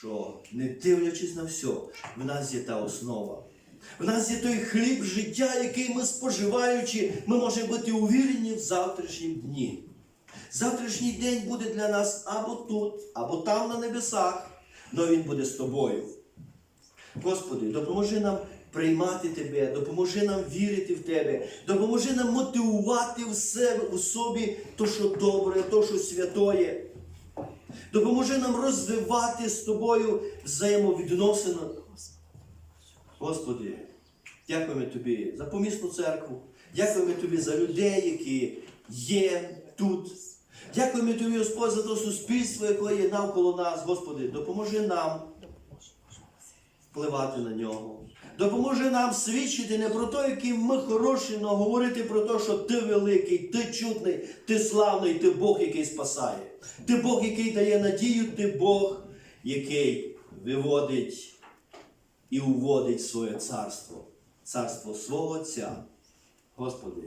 що не дивлячись на все, в нас є та основа. В нас є той хліб життя, який ми споживаючи, ми можемо бути увірені в завтрашнім дні. Завтрашній день буде для нас або тут, або там на небесах, але він буде з тобою. Господи, допоможи нам приймати Тебе, допоможи нам вірити в Тебе, допоможи нам мотивувати в себе у собі то, що добре, то, що святоє. Допоможи нам розвивати з тобою взаємовідносини. Господи, дякуємо Тобі за помісну церкву, дякуємо Тобі за людей, які є тут. Дякуємо Тобі, Господь, за те суспільство, яке є навколо нас. Господи, допоможи нам впливати на нього. Допоможи нам свідчити не про те, які ми хороші, але говорити про те, що ти великий, ти чудний, ти славний, ти Бог, який спасає. Ти Бог, який дає надію, ти Бог, який виводить і уводить своє царство, царство свого Отця. Господи,